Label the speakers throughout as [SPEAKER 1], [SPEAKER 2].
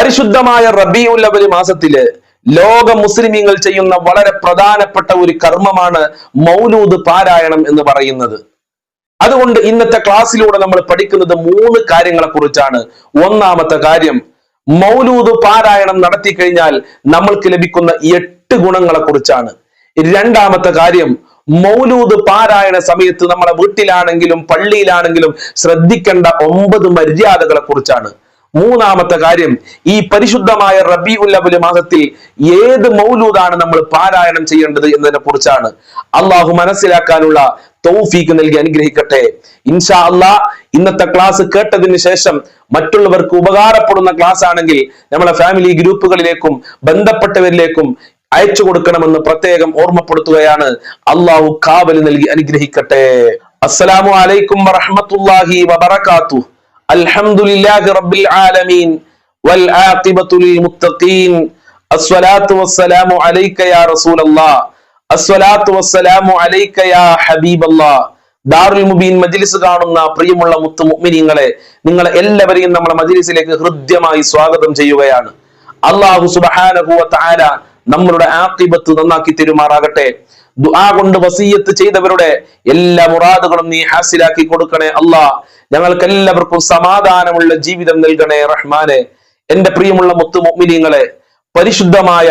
[SPEAKER 1] പരിശുദ്ധമായ റബിയുൽ അവൽ മാസത്തിൽ ലോക മുസ്ലിമീങ്ങൾ ചെയ്യുന്ന വളരെ പ്രധാനപ്പെട്ട ഒരു കർമ്മമാണ് മൗലൂദ് പാരായണം എന്ന് പറയുന്നത്. അതുകൊണ്ട് ഇന്നത്തെ ക്ലാസ്സിലൂടെ നമ്മൾ പഠിക്കുന്നത് മൂന്ന് കാര്യങ്ങളെ കുറിച്ചാണ് ഒന്നാമത്തെ കാര്യം മൗലൂദ് പാരായണം നടത്തി കഴിഞ്ഞാൽ നമ്മൾക്ക് ലഭിക്കുന്ന എട്ട് ഗുണങ്ങളെ കുറിച്ചാണ് രണ്ടാമത്തെ കാര്യം മൗലൂദ് പാരായണ സമയത്ത് നമ്മളെ വീട്ടിലാണെങ്കിലും പള്ളിയിലാണെങ്കിലും ശ്രദ്ധിക്കേണ്ട ഒമ്പത് മര്യാദകളെ കുറിച്ചാണ് മൂന്നാമത്തെ കാര്യം ഈ പരിശുദ്ധമായ റബി ഉല്ലബുൽ മാസത്തിൽ ഏത് മൗലൂദാണ് നമ്മൾ പാരായണം ചെയ്യേണ്ടത് എന്നതിനെ കുറിച്ചാണ്. അള്ളാഹു മനസ്സിലാക്കാനുള്ള തൗഫീക്ക് നൽകി അനുഗ്രഹിക്കട്ടെ. ഇൻഷാ അള്ളാ ഇന്നത്തെ ക്ലാസ് കേട്ടതിന് ശേഷം മറ്റുള്ളവർക്ക് ഉപകാരപ്പെടുന്ന ക്ലാസ് ആണെങ്കിൽ നമ്മളെ ഫാമിലി ഗ്രൂപ്പുകളിലേക്കും ബന്ധപ്പെട്ടവരിലേക്കും അയച്ചു കൊടുക്കണമെന്ന് പ്രത്യേകം ഓർമ്മപ്പെടുത്തുകയാണ്. അള്ളാഹു കാവൽ നൽകി അനുഗ്രഹിക്കട്ടെ. അസ്സലാമു അലൈക്കും വറഹ്മത്തുള്ളാഹി വബറകാതുഹു അൽഹംദുലില്ലാഹി റബ്ബിൽ ആലമീൻ വൽ للمتقين ലിൽ മുത്തഖീൻ. അസ്സലാത്തു വസ്സലാമു അലൈക യാ റസൂലല്ലാഹ് അസ്സലാത്തു വസ്സലാമു അലൈക യാ ഹബീബല്ലാഹ് ദാറുൽ മുബീൻ മജ്ലിസ് കാണുന്ന പ്രിയമുള്ള മുത്തു മുഅ്മിനീങ്ങളെ നിങ്ങൾ എല്ലാവരെയും നമ്മുടെ മജിലിസിലേക്ക് ഹൃദ്യമായി സ്വാഗതം ചെയ്യുകയാണ്. അള്ളാഹു സുബ്ഹാനഹു വ തആല നമ്മളുടെ ആഖിബത്ത് നന്നാക്കി തരുമാറാകട്ടെ. ദുആ കൊണ്ട് വസീയത്ത് ചെയ്തവരുടെ എല്ലാ മുറാദുകളും നീ ഹാസിലാക്കി കൊടുക്കണേ അല്ലാ. ഞങ്ങൾക്ക് എല്ലാവർക്കും സമാധാനമുള്ള ജീവിതം നൽകണേ റഹ്മാനെ. എന്റെ പ്രിയമുള്ള മുത്തു മുഅ്മിനീങ്ങളെ പരിശുദ്ധമായ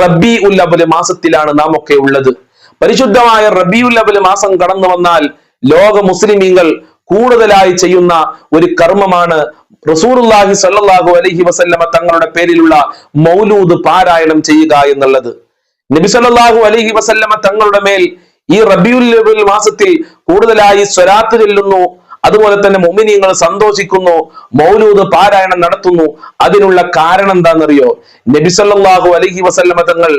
[SPEAKER 1] റബ്ബി ഉല്ലബൽ മാസത്തിലാണ് നാം ഒക്കെ ഉള്ളത്. പരിശുദ്ധമായ റബ്ബി ഉല്ലബൽ മാസം കടന്നു വന്നാൽ ലോക മുസ്ലിമീങ്ങൾ കൂടുതലായി ചെയ്യുന്ന ഒരു കർമ്മമാണ് റസൂറുല്ലാഹി സല്ലാഹു അലഹി വസല്ലമ തങ്ങളുടെ പേരിലുള്ള മൗലൂദ് പാരായണം ചെയ്യുക എന്നുള്ളത്. നബി അലഹി വസല്ലമ തങ്ങളുടെ മേൽ ഈ റബിയുൽ മാസത്തിൽ കൂടുതലായി സ്വരാത്ത് ചെല്ലുന്നു. അതുപോലെ തന്നെ മൊമിനിയങ്ങൾ സന്തോഷിക്കുന്നു. മൗലൂദ് പാരായണം നടത്തുന്നു. അതിനുള്ള കാരണം എന്താണെന്നറിയോ നബി അലഹി വസല്ലമ തങ്ങൾ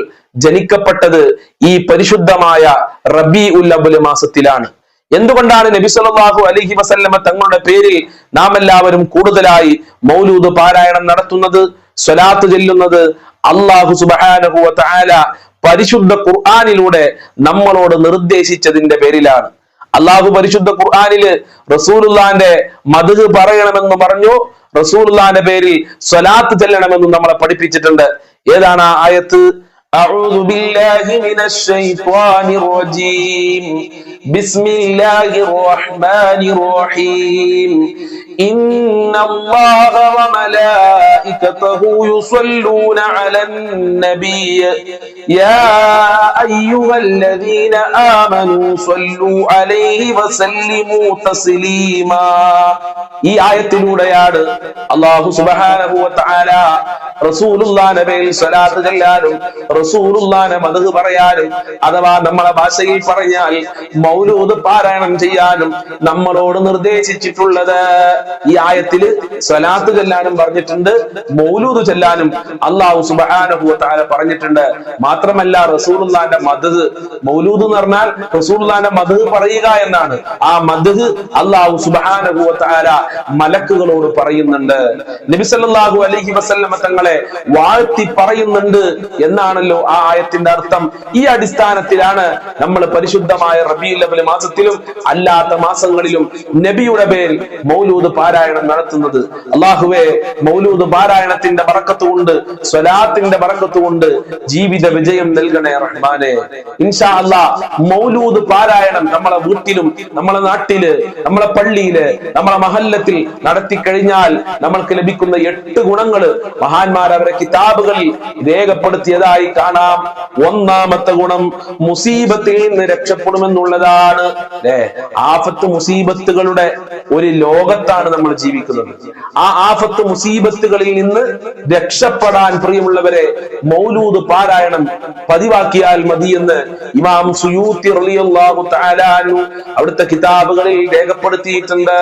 [SPEAKER 1] ജനിക്കപ്പെട്ടത് ഈ പരിശുദ്ധമായ റബി ഉൽ അവൽ മാസത്തിലാണ്. എന്തുകൊണ്ടാണ് നബി സല്ലല്ലാഹു അലൈഹി വസല്ലമ തങ്ങളുടെ പേരിൽ നാം എല്ലാവരും കൂടുതലായി മൗലൂദ് പാരായണം നടത്തുന്നത് സ്വലാത്ത് ചെല്ലുന്നത്? അള്ളാഹു സുബാനഹു തആല പരിശുദ്ധ ഖുർആനിലൂടെ നമ്മളോട് നിർദ്ദേശിച്ചതിന്റെ പേരിലാണ് അള്ളാഹു പരിശുദ്ധ ഖുർആനില് റസൂലുള്ളാന്റെ മധു പറയണമെന്ന് പറഞ്ഞു റസൂലുള്ളാന്റെ പേരിൽ സ്വലാത്ത് ചെല്ലണമെന്ന് നമ്മളെ പഠിപ്പിച്ചിട്ടുണ്ട് ഏതാണ് ആ ആയത്ത് أعوذ بالله من الشيطان الرجيم بسم الله الرحمن الرحيم إن الله وملائكته يصلون على النبي يا أيها الذين آمنوا صلوا عليه وسلموا تسليما ഈ ആയത്തിലൂടെയാണ് അള്ളാഹു സുബ്ഹാനഹു വ തആല റസൂലുള്ളാന്റെ പേരിൽ സ്വലാത്ത് ചെല്ലാനും റസൂലുള്ളാനെ മദഹ് പറയാനും അഥവാ നമ്മളെ ഭാഷയിൽ പറഞ്ഞാൽ മൗലൂദ് പാരായണം ചെയ്യാനും നമ്മളോട് നിർദ്ദേശിച്ചിട്ടുള്ളത് ഈ ആയത്തിൽ സ്വലാത്ത് ചെല്ലാനും പറഞ്ഞിട്ടുണ്ട് മൗലൂദ് ചെല്ലാനും അള്ളാഹു തആല പറഞ്ഞിട്ടുണ്ട്. മാത്രമല്ല റസൂലുള്ളാന്റെ മദത് മൗലൂദ് എന്ന് പറഞ്ഞാൽ റസൂലുള്ളാന്റെ മദത് പറയുക എന്നാണ്. ആ മദത് അള്ളാഹു തആല മലക്കുകളോട് പറയുന്നുണ്ട്. നബിസല്ലാഹു അലഹി വസല്ലമ തങ്ങളെ വാഴ്ത്തി പറയുന്നുണ്ട് എന്നാണല്ലോ ആ ആയത്തിന്റെ അർത്ഥം. ഈ അടിസ്ഥാനത്തിലാണ് നമ്മൾ പരിശുദ്ധമായ റബി അവൽ മാസത്തിലും അല്ലാത്ത മാസങ്ങളിലും നബിയുടെ പേരിൽ മൗലൂദ് പാരായണം നടത്തുന്നത്. അള്ളാഹുവെ മൗലൂദ് പാരായണത്തിന്റെ ബറക്കത്ത് കൊണ്ട് സ്വലാത്തിന്റെ ബറക്കത്ത് കൊണ്ട് ജീവിത വിജയം നൽകണേ റഹ്മാനെ. ഇൻഷാ അല്ലാ മൗലൂദ് പാരായണം നമ്മളെ വീട്ടിലും നമ്മളെ നാട്ടിൽ നമ്മളെ പള്ളിയിൽ നമ്മളെ മഹല്ലത്തിൽ നടത്തി കഴിഞ്ഞാൽ നമ്മൾക്ക് ലഭിക്കുന്ന എട്ട് ഗുണങ്ങൾ മഹാന്മാർ അവരെ കിതാബുകളിൽ രേഖപ്പെടുത്തിയതായി കാണാം. ഒന്നാമത്തെ ഗുണം മുസീബത്തിൽ നിന്ന് രക്ഷപ്പെടുമെന്നുള്ളതാണ്. ആഫത്ത് മുസീബത്തുകളുടെ ഒരു ലോകത്താണ് നമ്മൾ ജീവിക്കുന്നത്. ആ ആഫത്ത് മുസീബത്തുകളിൽ നിന്ന് രക്ഷപ്പെടാൻ പ്രിയമുള്ളവരെ മൗലൂദ് പാരായണം പതിവാക്കിയാൽ മതിയെന്ന് ഇമാം സുയൂത്തി അവിടുത്തെ കിതാബുകളിൽ രേഖപ്പെടുത്തിയിട്ടുണ്ട്.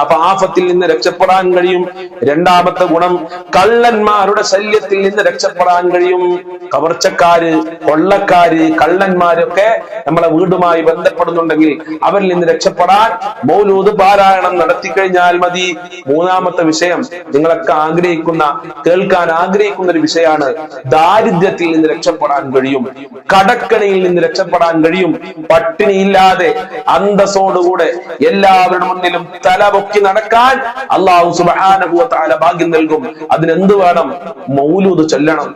[SPEAKER 1] അപ്പൊ ആഫത്തിൽ നിന്ന് രക്ഷപ്പെടാൻ കഴിയും. രണ്ടാമത്തെ ഗുണം കള്ളന്മാരുടെ ശല്യത്തിൽ നിന്ന് രക്ഷപ്പെടാൻ കഴിയും. കവർച്ചക്കാര് കൊള്ളക്കാര് കള്ളന്മാരൊക്കെ നമ്മളെ വീടുമായി ബന്ധപ്പെടുന്നുണ്ടെങ്കിൽ അവരിൽ നിന്ന് രക്ഷപ്പെടാൻ മൗലൂദ് പാരായണം നടത്തി കഴിഞ്ഞാൽ മതി. മൂന്നാമത്തെ വിഷയം നിങ്ങളൊക്കെ ആഗ്രഹിക്കുന്ന കേൾക്കാൻ ആഗ്രഹിക്കുന്ന ഒരു വിഷയമാണ് ദാരിദ്ര്യത്തിൽ നിന്ന് രക്ഷപ്പെടാൻ കഴിയും. കടക്കണിയിൽ നിന്ന് രക്ഷപ്പെടാൻ കഴിയും. പട്ടിണിയില്ലാതെ അന്തസ്സോടുകൂടെ എല്ലാവരുടെ മുന്നിലും തല പൊക്കി നടക്കാൻ അള്ളാഹു സുബാനുഭവത്താല ഭാഗ്യം നൽകും. അതിനെന്ത് വേണം? മൗലൂദ് ചൊല്ലണം.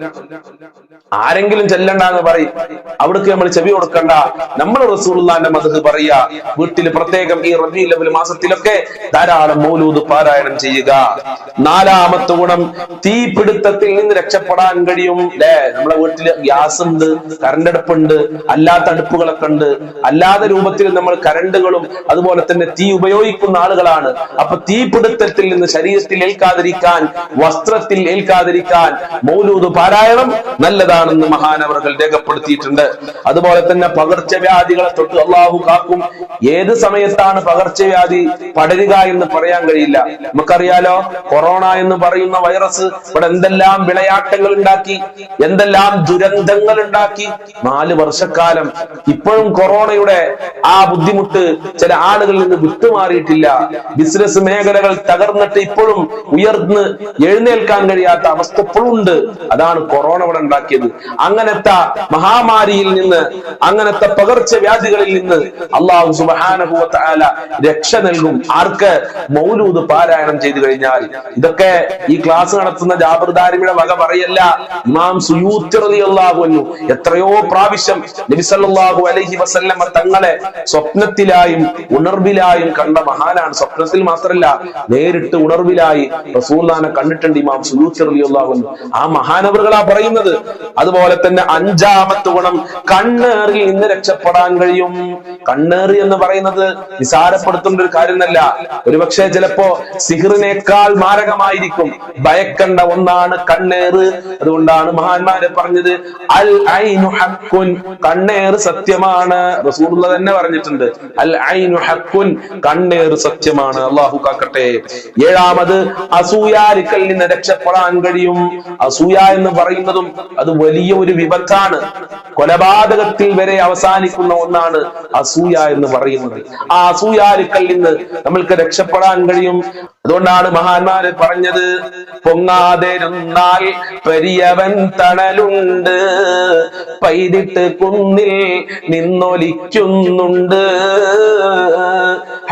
[SPEAKER 1] ആരെങ്കിലും ചെല്ലണ്ട എന്ന് പറയും. അവിടേക്ക് നമ്മൾ ചെവി കൊടുക്കണ്ട. നമ്മൾ റസൂലുള്ളാന്റെ മതത് പറയാ വീട്ടിൽ പ്രത്യേകം ഈ റബി ലെവൽ മാസത്തിലൊക്കെ ധാരാളം മൗലൂദ് പാരായണം ചെയ്യുക. നാലാമത്തെ ഗുണം തീപിടുത്തത്തിൽ നിന്ന് രക്ഷപ്പെടാൻ കഴിയും. അല്ലേ നമ്മളെ വീട്ടിൽ ഗ്യാസ് ഉണ്ട് കറണ്ട് അടുപ്പുണ്ട് അല്ലാത്ത അടുപ്പുകളൊക്കെ ഉണ്ട്. അല്ലാത്ത രൂപത്തിൽ നമ്മൾ കരണ്ടുകളും അതുപോലെ തന്നെ തീ ഉപയോഗിക്കുന്ന ആളുകളാണ്. അപ്പൊ തീപിടുത്തത്തിൽ നിന്ന് ശരീരത്തിൽ ഏൽക്കാതിരിക്കാൻ വസ്ത്രത്തിൽ ഏൽക്കാതിരിക്കാൻ മൗലൂദ് പാരായണം നല്ലതാണെന്ന് മഹാനവറുകൾ രേഖപ്പെടുത്തിയിട്ടുണ്ട്. അതുപോലെ തന്നെ പകർച്ചവ്യാധികളെ തൊട്ട് അള്ളാഹു കാക്കും. ഏത് സമയത്താണ് പകർച്ചവ്യാധി പടരുക എന്ന് പറയാൻ കഴിയില്ല. നമുക്കറിയാലോ കൊറോണ എന്ന് പറയുന്ന വൈറസ് ഇവിടെ എന്തെല്ലാം വിളയാട്ടങ്ങൾ ഉണ്ടാക്കി എന്തെല്ലാം ദുരന്തങ്ങൾ ഉണ്ടാക്കി. നാല് വർഷക്കാലം ഇപ്പോഴും കൊറോണയുടെ ആ ബുദ്ധിമുട്ട് ചില ആളുകളിൽ നിന്ന് വിട്ടുമാറിയിട്ടില്ല. ബിസിനസ് മേഖലകൾ തകർന്നിട്ട് ഇപ്പോഴും ഉയർന്ന് എഴുന്നേൽക്കാൻ കഴിയാത്ത അവസ്ഥ ഇപ്പോഴും ഉണ്ട്. അതാണ് കൊറോണ ഇവിടെ ഉണ്ടാക്കിയത്. അങ്ങനത്തെ മഹാമാരിയിൽ നിന്ന് അങ്ങനത്തെ പകർച്ചവ്യാധികളിൽ നിന്ന് അള്ളാഹു സുബാനുഭവത്താല രക്ഷ നൽകും. ആർക്ക്? മൗലൂദ് പാരായണം ചെയ്തു കഴിഞ്ഞാൽ. ഇതൊക്കെ ഈ ക്ലാസ് നടത്തുന്ന ജാബർദാരിയുടെ വക പറയല്ല. ഇമാം സുയൂത്തിറിയാഹുന്നു എത്രയോ പ്രാവശ്യം നബിസല്ലാഹു അലൈഹി വസല്ലമ തങ്ങളെ സ്വപ്നത്തിലായും ഉണർവിലായും കണ്ട മഹാനാണ്. സ്വപ്നത്തിൽ മാത്രമല്ല നേരിട്ട് ഉണർവിലായി റസൂല്ലാനെ കണ്ടിട്ടുണ്ട് ഇമാം സുയൂത്തിറിയാഹുന്നു ആ മഹാനവറുകളാ പറയുന്നത്. അതുപോലെ തന്നെ അഞ്ചാമത്തെ ഗുണം കണ്ണേറിൽ നിന്ന് രക്ഷപ്പെടാൻ കഴിയും. കണ്ണേറി എന്ന് പറയുന്നത് നിസാരപ്പെടുത്തേണ്ട ഒരു കാര്യമല്ല ഒരുപക്ഷെ ചിലപ്പോ സിഹിറിനേക്കാൾ മാരകമായിരിക്കും. ഭയക്കണ്ട ഒന്നാണ് കണ്ണേറ്. അതുകൊണ്ടാണ് മഹാന്മാരെ പറഞ്ഞത് അൽ ഐനു ഹക്കുൻ കണ്ണേറ് സത്യമാണ്. റസൂലുള്ള തന്നെ പറഞ്ഞിട്ടുണ്ട് അൽ ഐനു ഹക്കുൻ കണ്ണേറ് സത്യമാണ്. അള്ളാഹു കാക്കട്ടെ. ഏഴാമത് അസൂയാരിക്കൽ നിന്ന് രക്ഷപ്പെടാൻ കഴിയും. അസൂയ എന്ന് പറയുന്നതും അത് വലിയ ഒരു വിപത്താണ്. കൊലപാതകത്തിൽ വരെ അവസാനിക്കുന്ന ഒന്നാണ് അസൂയ എന്ന് പറയുന്നത്. ആ അസൂയാലുക്കൽ നിന്ന് നമ്മൾക്ക് രക്ഷപ്പെടാൻ കഴിയും. അതുകൊണ്ടാണ് മഹാന്മാര് പറഞ്ഞത് പൊങ്ങാതിരുന്നാൽ പെരിയവൻ തണലുണ്ട് പൈതിട്ട് കുന്നിൽ നിന്നൊലിക്കുന്നുണ്ട്.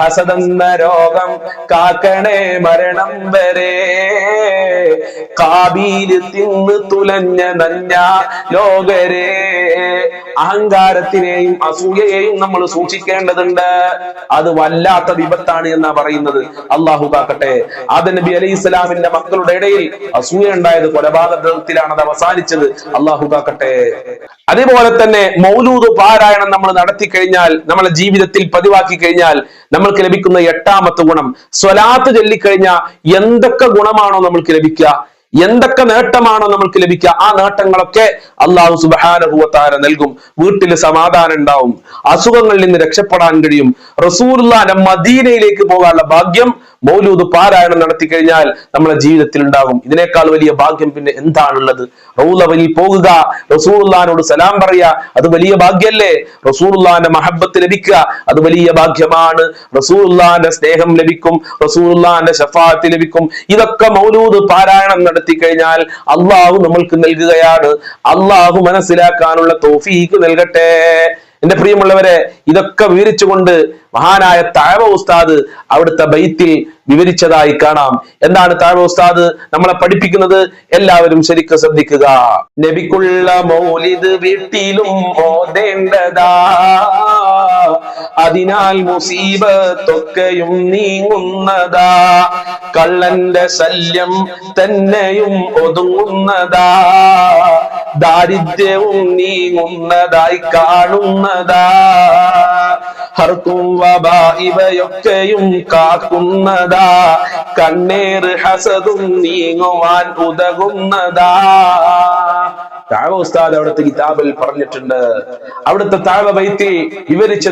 [SPEAKER 1] ഹസതെന്ന രോഗം കാക്കണേ മരണം വരെ കാബീൽ തിന്ന് തുലഞ്ഞ നഞ്ഞ ലോകരെ. അഹങ്കാരത്തിനെയും അസൂയയെയും നമ്മൾ സൂക്ഷിക്കേണ്ടതുണ്ട്. അത് വല്ലാത്ത വിപത്താണ് എന്നാ പറയുന്നത്. അള്ളാഹു കാക്കട്ടെ. ആദ നബി അലൈഹി ഇസ്ലാമിന്റെ മക്കളുടെ ഇടയിൽ അസൂയ ഉണ്ടായത് കൊലപാതകത്തിലാണ് അത് അവസാനിച്ചത്. അള്ളാഹു കാക്കട്ടെ. അതേപോലെ തന്നെ മൗലൂദ് പാരായണം നമ്മൾ നടത്തി കഴിഞ്ഞാൽ നമ്മളെ ജീവിതത്തിൽ പതിവാക്കി കഴിഞ്ഞാൽ നമ്മൾക്ക് ലഭിക്കുന്ന എട്ടാമത്തെ ഗുണം. സ്വലാത്ത് ചൊല്ലിക്കഴിഞ്ഞാൽ എന്തൊക്കെ ഗുണമാണോ നമ്മൾക്ക് ലഭിക്കുക എന്തൊക്കെ നേട്ടമാണോ നമ്മൾക്ക് ലഭിക്കുക ആ നേട്ടങ്ങളൊക്കെ അള്ളാഹു സുബാനുഭവത്താര നൽകും. വീട്ടിൽ സമാധാനം ഉണ്ടാവും. അസുഖങ്ങളിൽ നിന്ന് രക്ഷപ്പെടാൻ കഴിയും. റസൂർ മദീനയിലേക്ക് പോകാനുള്ള ഭാഗ്യം മൗലൂദ് പാരായണം നടത്തി കഴിഞ്ഞാൽ നമ്മുടെ ജീവിതത്തിൽ ഉണ്ടാകും. ഇതിനേക്കാൾ വലിയ ഭാഗ്യം പിന്നെ എന്താണുള്ളത്? റൗലവലി പോകുക റസൂർലാനോട് സലാം പറയുക അത് വലിയ ഭാഗ്യല്ലേ റസൂർലാന്റെ മഹബത്ത് ലഭിക്കുക അത് വലിയ ഭാഗ്യമാണ്. റസൂർലാന്റെ സ്നേഹം ലഭിക്കും റസൂർലാന്റെ ഷഫാത്ത് ലഭിക്കും. ഇതൊക്കെ മൗലൂദ് പാരായണം നടത്തി കഴിഞ്ഞാൽ അള്ളാഹു നമ്മൾക്ക് നൽകുകയാണ്. അള്ളാഹു മനസ്സിലാക്കാനുള്ള തോഫീക്ക് നൽകട്ടെ. എന്റെ പ്രിയമുള്ളവരെ ഇതൊക്കെ വിവരിച്ചുകൊണ്ട് മഹാനായ താഴവ ഉസ്താദ് അവിടുത്തെ ബൈത്തിൽ വിവരിച്ചതായി കാണാം. എന്താണ് താഴെ ഉസ്താദ് നമ്മളെ പഠിപ്പിക്കുന്നത്? എല്ലാവരും ശരിക്കും ശ്രദ്ധിക്കുക. നബിക്കുള്ള മൗലിദ് വീട്ടിലും ഓതേണ്ടതാ. അതിനാൽ മുസീബത്തൊക്കെയും നീങ്ങുന്നതാ. കള്ളന്റെ ശല്യം തന്നെയും ഒതുങ്ങുന്നതാ. ദാരിദ്ര്യവും നീങ്ങുന്നതായി കാണുന്നതാ. ഹർക്കും വബ ഇവയൊക്കെയും കാക്കുന്നതാ. കണ്ണേർ ഹസതും നീങ്ങുവാൻ ഉതകുന്നതാ. താഴ ഉസ്താദ് അവിടുത്തെ കിതാബിൽ പറഞ്ഞിട്ടുണ്ട്. അവിടുത്തെ താഴ ബൈത്തിൽ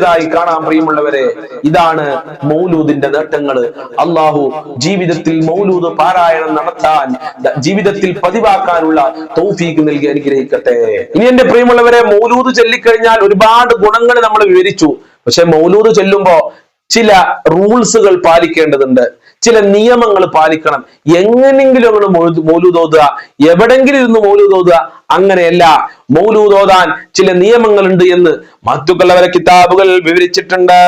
[SPEAKER 1] വിവരിച്ചതായി കാണാൻ പ്രിയമുള്ളവരെ ഇതാണ് മൗലൂദിന്റെ നേട്ടങ്ങൾ അള്ളാഹു ജീവിതത്തിൽ മൗലൂദ് പാരായണം നടത്താൻ ജീവിതത്തിൽ പതിവാക്കാനുള്ള തൗഫീക്ക് നൽകി അനുഗ്രഹിക്കട്ടെ. ഇനി എന്റെ പ്രിയമുള്ളവരെ മൗലൂദ് ചൊല്ലിക്കഴിഞ്ഞാൽ ഒരുപാട് ഗുണങ്ങൾ നമ്മൾ വിവരിച്ചു. പക്ഷെ മൗലൂദ് ചൊല്ലുമ്പോ ചില റൂൾസുകൾ പാലിക്കേണ്ടതുണ്ട്. ചില നിയമങ്ങൾ പാലിക്കണം. എങ്ങനെങ്കിലും അങ്ങനെ മൗലൂ- മൗലൂദ് ഓതുക. എവിടെങ്കിലും ഇരുന്ന് മൗലൂദ് ഓതുക. അങ്ങനെയല്ല മൗലൂദ് ഓതാൻ ചില നിയമങ്ങളുണ്ട് എന്ന് മറ്റുക്കൾ അവരെ കിതാബുകൾ വിവരിച്ചിട്ടുണ്ട്.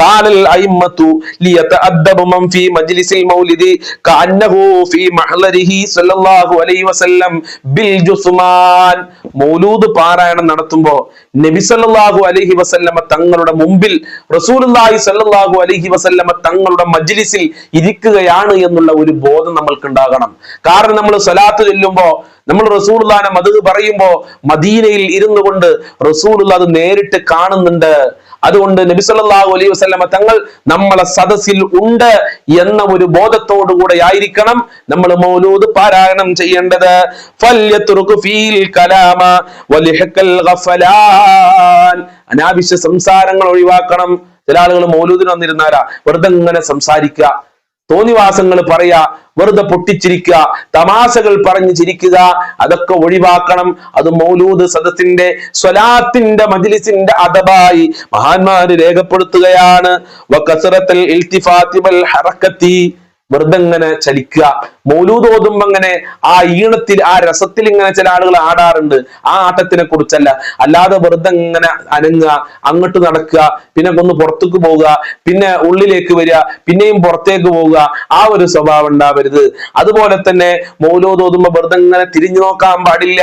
[SPEAKER 1] കാലൽ അയിമത്തു ലിയതഅദ്ദബു മൻ ഫീ മജ്ലിസിൽ മൗലിദി കഅന്നഹു ഫീ മഹ്ലരിഹി സല്ലല്ലാഹു അലൈഹി വസല്ലം ബിൽ ജുസ്മാൻ. മൗലൂദ് പാരായണം നടത്തുമ്പോൾ നബി സല്ലല്ലാഹു അലൈഹി വസല്ലമ തങ്ങളുടെ മുമ്പിൽ റസൂലുള്ളാഹി സല്ലല്ലാഹു അലൈഹി വസല്ലമ തങ്ങളുടെ മജ്ലിസിൽ ഇരിക്കുകയാണ് എന്നുള്ള ഒരു ബോധം നമ്മൾക്ക് ഉണ്ടാകണം കാരണം നമ്മൾ സലാത്ത് ചൊല്ലുമ്പോ നമ്മൾ റസൂലുള്ളാനെ മതത് പറയുമ്പോ മദീനയിൽ ഇരുന്നു കൊണ്ട് റസൂലുള്ള അത് നേരിട്ട് കാണുന്നുണ്ട്. അതുകൊണ്ട് നബി സല്ലല്ലാഹു അലൈഹി വസല്ലമ തങ്ങൾ നമ്മളെ സദസ്സിൽ ഉണ്ട് എന്ന ഒരു ബോധത്തോടു കൂടെ ആയിരിക്കണം നമ്മൾ മൗലൂദ് പാരായണം ചെയ്യേണ്ടത്. കലാമ അനാവശ്യ സംസാരങ്ങൾ ഒഴിവാക്കണം. ചില ആളുകൾ മൗലൂദിന് വന്നിരുന്നാരാ? വെറുതെ ഇങ്ങനെ സംസാരിക്കുക. തോന്നിവാസങ്ങൾ പറയാ. വെറുതെ പൊട്ടിച്ചിരിക്കുക തമാശകൾ പറഞ്ഞു ചിരിക്കുക അതൊക്കെ ഒഴിവാക്കണം. അത് മൗലൂദ് സദസ്സിന്റെ സ്വലാത്തിന്റെ മജിലിസിന്റെ അദബായി മഹാന്മാര് രേഖപ്പെടുത്തുകയാണ്. വെറുതെ ഇങ്ങനെ ചലിക്കുക. മൗലൂദ് ഓതുമ്പോ അങ്ങനെ ആ ഈണത്തിൽ ആ രസത്തിൽ ഇങ്ങനെ ചില ആളുകൾ ആടാറുണ്ട്. ആ ആട്ടത്തിനെ കുറിച്ചല്ല. അല്ലാതെ വെറുതെ ഇങ്ങനെ അനങ്ങുക അങ്ങോട്ട് നടക്കുക പിന്നെ ഒന്ന് പുറത്തേക്ക് പോവുക പിന്നെ ഉള്ളിലേക്ക് വരിക പിന്നെയും പുറത്തേക്ക് പോവുക ആ ഒരു സ്വഭാവം ഉണ്ടാവരുത്. അതുപോലെ തന്നെ മൗലൂദ് ഓതുമ്പോ വെറുതെ ഇങ്ങനെ തിരിഞ്ഞു നോക്കാൻ പാടില്ല.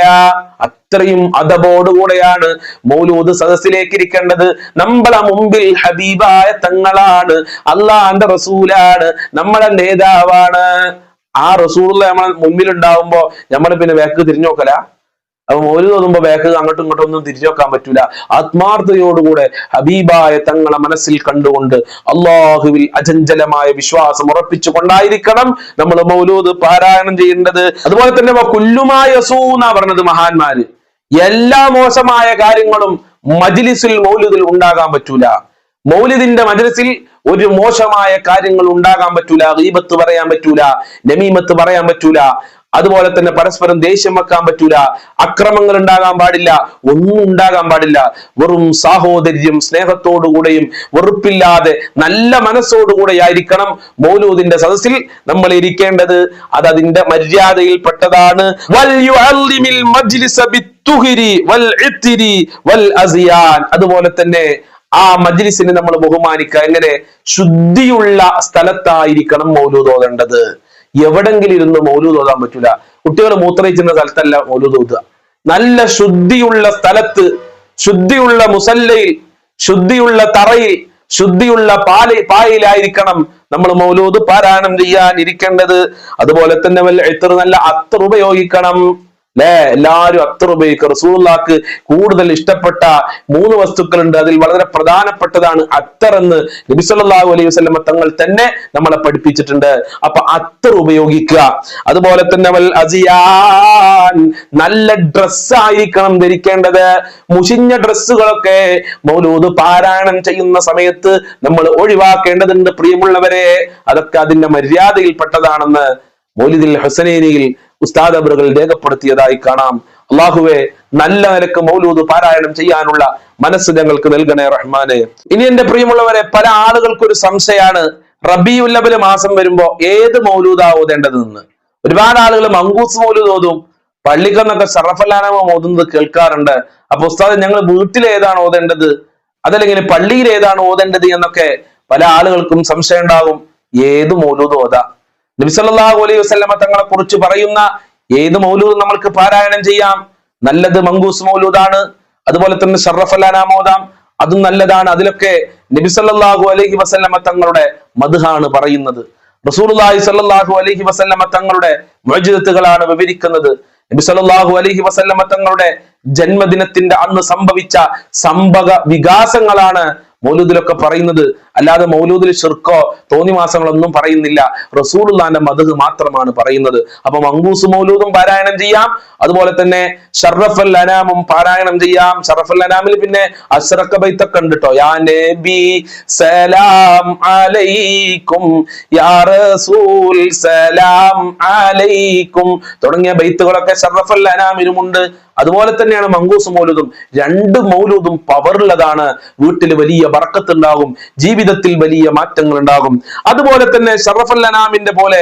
[SPEAKER 1] അത്രയും അതബോടുകൂടെയാണ് മൗലൂദ് സദസ്സിലേക്ക് ഇരിക്കേണ്ടത്. നമ്മളെ മുമ്പിൽ ഹബീബായ തങ്ങളാണ്. അള്ളാന്റെ റസൂലാണ്. നമ്മളെ നേതാവാണ്. ആ റസൂറുള്ള നമ്മളെ മുമ്പിൽ ഉണ്ടാവുമ്പോ നമ്മൾ പിന്നെ വേക്ക് തിരിഞ്ഞു നോക്കല അപ്പൊ മോര് തോന്നുമ്പോ വേക്ക് അങ്ങോട്ടും ഇങ്ങോട്ടും ഒന്നും തിരിഞ്ഞു നോക്കാൻ പറ്റൂല. ആത്മാർത്ഥതയോടുകൂടെ ഹബീബായ തങ്ങളെ മനസ്സിൽ കണ്ടുകൊണ്ട് അള്ളാഹുവിൽ അചഞ്ചലമായ വിശ്വാസം ഉറപ്പിച്ചു കൊണ്ടായിരിക്കണം നമ്മൾ മൗലൂദ് പാരായണം ചെയ്യേണ്ടത്. അതുപോലെ തന്നെ കുല്ലുമായ സൂന്ന പറഞ്ഞത് മഹാന്മാര്. എല്ലാ മോശമായ കാര്യങ്ങളും മജ്ലിസിൽ മൗലിദിൽ ഉണ്ടാകാൻ പറ്റൂല. മൗലിദിന്റെ മജ്ലിസിൽ ഒരു മോശമായ കാര്യങ്ങൾ ഉണ്ടാകാൻ പറ്റൂല ഗീബത്ത് പറയാൻ പറ്റൂല നമീമത്ത് പറയാൻ പറ്റൂല അതുപോലെ തന്നെ പരസ്പരം ദേഷ്യം വെക്കാൻ പറ്റൂല അക്രമങ്ങൾ ഉണ്ടാകാൻ പാടില്ല ഒന്നും ഉണ്ടാകാൻ പാടില്ല. വെറും സാഹോദര്യം സ്നേഹത്തോടുകൂടെയും വെറുപ്പില്ലാതെ നല്ല മനസ്സോടുകൂടെ ആയിരിക്കണം മൗലൂദിന്റെ സദസ്സിൽ നമ്മൾ ഇരിക്കേണ്ടത്. അത് അതിന്റെ മര്യാദയിൽ പെട്ടതാണ്. അതുപോലെ തന്നെ ആ മജ്ലിസിനെ നമ്മൾ ബഹുമാനിക്കുക എങ്ങനെ? ശുദ്ധിയുള്ള സ്ഥലത്തായിരിക്കണം മൗലൂദ് ഓതേണ്ടത് എവിടെങ്കിലും ഇരുന്ന് മൗലൂദ് ഓതാൻ പറ്റൂല. കുട്ടികൾ മൂത്രയിച്ചിരുന്ന സ്ഥലത്തല്ല മൗലൂദ് ഓതുക നല്ല ശുദ്ധിയുള്ള സ്ഥലത്ത് ശുദ്ധിയുള്ള മുസല്ലയിൽ ശുദ്ധിയുള്ള തറയിൽ ശുദ്ധിയുള്ള പാല പായയിലായിരിക്കണം നമ്മൾ മൗലൂദ് പാരായണം ചെയ്യാൻ ഇരിക്കേണ്ടത് അതുപോലെ തന്നെ വല്ല എത്ര നല്ല അത്ര ഉപയോഗിക്കണം. അല്ലേ എല്ലാവരും ഉപയോഗിക്കുക റസൂള്ളാക്ക് കൂടുതൽ ഇഷ്ടപ്പെട്ട മൂന്ന് വസ്തുക്കളുണ്ട്. അതിൽ വളരെ പ്രധാനപ്പെട്ടതാണ് അത്തർ എന്ന് നബി സല്ലല്ലാഹു അലൈഹി വസല്ലമ തങ്ങൾ തന്നെ നമ്മളെ പഠിപ്പിച്ചിട്ടുണ്ട്. അപ്പൊ അത്തർ ഉപയോഗിക്കുക. അതുപോലെ തന്നെ വൽ അസിയാൻ നല്ല ധരിക്കേണ്ടത്. മുഷിഞ്ഞ ഡ്രസ്സുകളൊക്കെ മൗലൂദ് പാരായണം ചെയ്യുന്ന സമയത്ത് നമ്മൾ ഒഴിവാക്കേണ്ടതുണ്ട് പ്രിയമുള്ളവരെ. അതൊക്കെ അതിന്റെ മര്യാദയിൽപ്പെട്ടതാണെന്ന് മൗലിദിൽ ഹസനേനിയിൽ ഉസ്താദ് അബറുകൾ രേഖപ്പെടുത്തിയതായി കാണാം. അള്ളാഹുവെ നല്ല നിലയ്ക്ക് മൗലൂദ് പാരായണം ചെയ്യാനുള്ള മനസ്സ് ഞങ്ങൾക്ക് നൽകണേ റഹ്മാനെ. ഇനി എന്റെ പ്രിയമുള്ളവരെ പല ആളുകൾക്കൊരു സംശയമാണ്. സംശയമാണ് റബിയുല്ലബൽ മാസം വരുമ്പോ ഏത് മൗലൂദാ ഓതേണ്ടതെന്ന് ഒരുപാട് ആളുകൾ മങ്കൂസ് മൗലൂദ് ഓതും പള്ളിക്കെന്നൊക്കെ ഷറഫല്ലാനാമ ഓതുന്നത് കേൾക്കാറുണ്ട്. അപ്പൊ ഉസ്താദ് ഞങ്ങൾ വീട്ടിൽ ഏതാണ് ഓതേണ്ടത്? അതല്ലെങ്കിൽ പള്ളിയിൽ ഏതാണ് ഓതേണ്ടത് എന്നൊക്കെ പല ആളുകൾക്കും സംശയം ഉണ്ടാകും ഏത് മൗലൂദ് ഓതാ? നബി സല്ലല്ലാഹു അലൈഹി വസല്ലമ തങ്ങളെ കുറിച്ച് പറയുന്ന ഏത് മൗലൂദ് നമ്മൾക്ക് പാരായണം ചെയ്യാം? നല്ലത് മങ്കൂസ് മൗലൂദാണ്. അതുപോലെ തന്നെ ഷറഫലാനാം ഓതാം അതും നല്ലതാണ്. അതിലൊക്കെ നബി സല്ലല്ലാഹു അലൈഹി വസല്ലമ തങ്ങളുടെ മധുഹാണ് പറയുന്നത്. റസൂലുള്ളാഹി സല്ലല്ലാഹു അലൈഹി വസല്ലമ തങ്ങളുടെ മുഅ്ജിസത്തുകളാണ് വിവരിക്കുന്നത്. നബി സല്ലല്ലാഹു അലൈഹി വസല്ലമ തങ്ങളുടെ ജന്മദിനത്തിന്റെ അന്ന് സംഭവിച്ച സംഭവ വികാസങ്ങളാണ് മൗലൂദിലൊക്കെ പറയുന്നത്. അല്ലാതെ മൗലൂദിൽ ഷിർക്കോ തോന്നിമാസങ്ങളൊന്നും പറയുന്നില്ല. റസൂലുള്ളാന്റെ മതഹ് മാത്രമാണ് പറയുന്നത്. അപ്പൊ മങ്കൂസ് മൗലൂദും പാരായണം ചെയ്യാം. അതുപോലെ തന്നെ ഷറഫൽ അനാമും പാരായണം ചെയ്യാം. ഷറഫൽ അനാമിൽ പിന്നെ അഷ്റഖ ബൈത്തൊക്കെ ഉണ്ട് കേട്ടോ യാ നബി സലാം അലൈക്കും യാ റസൂൽ സലാം അലൈക്കും തുടങ്ങിയ ബൈത്തുകളൊക്കെ ഷറഫൽ അനാമിലുമുണ്ട് അതുപോലെ തന്നെയാണ് മങ്കൂസ് മൗലൂദും. രണ്ട് മൗലൂദും പവറുള്ളതാണ് വീട്ടിൽ വലിയ ബറക്കത്ത് ഉണ്ടാകും. ജീവിത ജീവിതത്തിൽ വലിയ മാറ്റങ്ങൾ ഉണ്ടാകും അതുപോലെ തന്നെ ഷറഫൽ അനാമിന്റെ പോലെ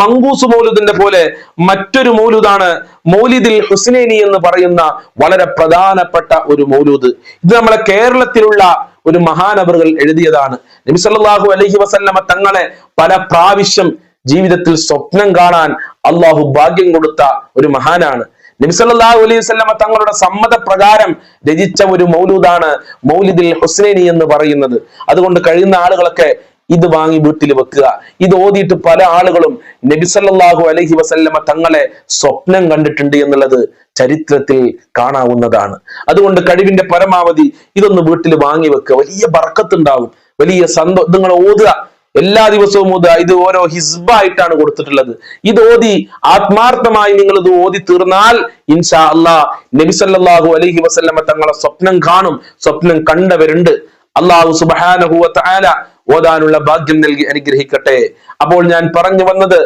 [SPEAKER 1] മങ്കൂസ് മൗലുദിന്റെ പോലെ മറ്റൊരു മൗലുദാണ് മൗലിദിൽ ഹുസ്നേനി എന്ന് പറയുന്ന വളരെ പ്രധാനപ്പെട്ട ഒരു മൗലൂദ്. ഇത് നമ്മളെ കേരളത്തിലുള്ള ഒരു മഹാനവറുകൾ എഴുതിയതാണ്. നബി അലഹി അലൈഹി വസല്ലമ തങ്ങളെ പല പ്രാവശ്യം ജീവിതത്തിൽ സ്വപ്നം കാണാൻ അള്ളാഹു ഭാഗ്യം കൊടുത്ത ഒരു മഹാനാണ്. നബി സല്ലല്ലാഹു അലൈഹി വസല്ലമ തങ്ങളുടെ സമ്മതപ്രകാരം രചിച്ച ഒരു മൗലൂദാണ് മൗലിദിൽ ഹുസ്നൈനി എന്ന് പറയുന്നത്. അതുകൊണ്ട് കഴിയുന്ന ആളുകളൊക്കെ ഇത് വാങ്ങി വീട്ടിൽ വെക്കുക. ഇത് ഓതിയിട്ട് പല ആളുകളും നബിസല്ലാഹു അലഹി വസല്ലമ തങ്ങളെ സ്വപ്നം കണ്ടിട്ടുണ്ട് എന്നുള്ളത് ചരിത്രത്തിൽ കാണാവുന്നതാണ്. അതുകൊണ്ട് കഴിവിന്റെ പരമാവധി ഇതൊന്ന് വീട്ടിൽ വാങ്ങി വെക്കുക. വലിയ ബർക്കത്ത് ബർക്കത്തുണ്ടാവും വലിയ സന്തോ നിങ്ങൾ ഓതുക. എല്ലാ ദിവസവും ഇത് ഓരോ ഹിസ്ബായിട്ടാണ് കൊടുത്തിട്ടുള്ളത്. ഇത് ഓതി ആത്മാർത്ഥമായി നിങ്ങൾ ഇത് ഓതി തീർന്നാൽ ഇൻഷാ അല്ലാ നബിസല്ലാഹു അലഹി വസല്ലമ തങ്ങളെ സ്വപ്നം കാണും സ്വപ്നം കണ്ടവരുണ്ട്. അള്ളാഹു സുബ്ഹാനഹു വ തആല ഓതാനുള്ള ഭാഗ്യം നൽകി അനുഗ്രഹിക്കട്ടെ. അപ്പോൾ ഞാൻ പറഞ്ഞു വന്നത്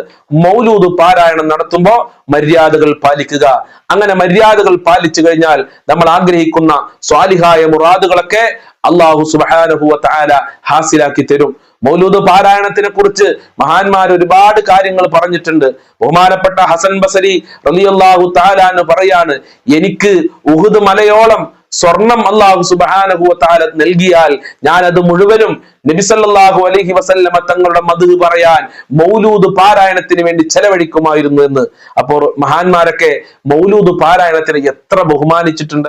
[SPEAKER 1] മൗലൂദ് പാരായണം നടത്തുമ്പോൾ മര്യാദകൾ പാലിക്കുക. അങ്ങനെ മര്യാദകൾ പാലിച്ചു കഴിഞ്ഞാൽ നമ്മൾ ആഗ്രഹിക്കുന്ന സ്വാലിഹായ മുറാദുകളൊക്കെ അള്ളാഹു സുബ്ഹാനഹു വ തആല ഹാസിലാക്കി തരും. മൗലൂദ് പാരായണത്തിനെ കുറിച്ച് മഹാന്മാർ ഒരുപാട് കാര്യങ്ങൾ പറഞ്ഞിട്ടുണ്ട്. ബഹുമാനപ്പെട്ട ഹസൻ ബസരി റളിയല്ലാഹു താലാന്ന് പറയാണ് എനിക്ക് ഉഹുദ് മലയോളം സ്വർണം അള്ളാഹു സുബാനഹു താല നൽകിയാൽ ഞാൻ അത് മുഴുവനും നബിസല്ലാഹു അലഹി വസല്ലമ തങ്ങളുടെ മത് പറയാൻ മൗലൂദ് പാരായണത്തിന് വേണ്ടി ചെലവഴിക്കുമായിരുന്നു എന്ന്. അപ്പോൾ മഹാന്മാരൊക്കെ മൗലൂദ് പാരായണത്തിന് എത്ര ബഹുമാനിച്ചിട്ടുണ്ട്.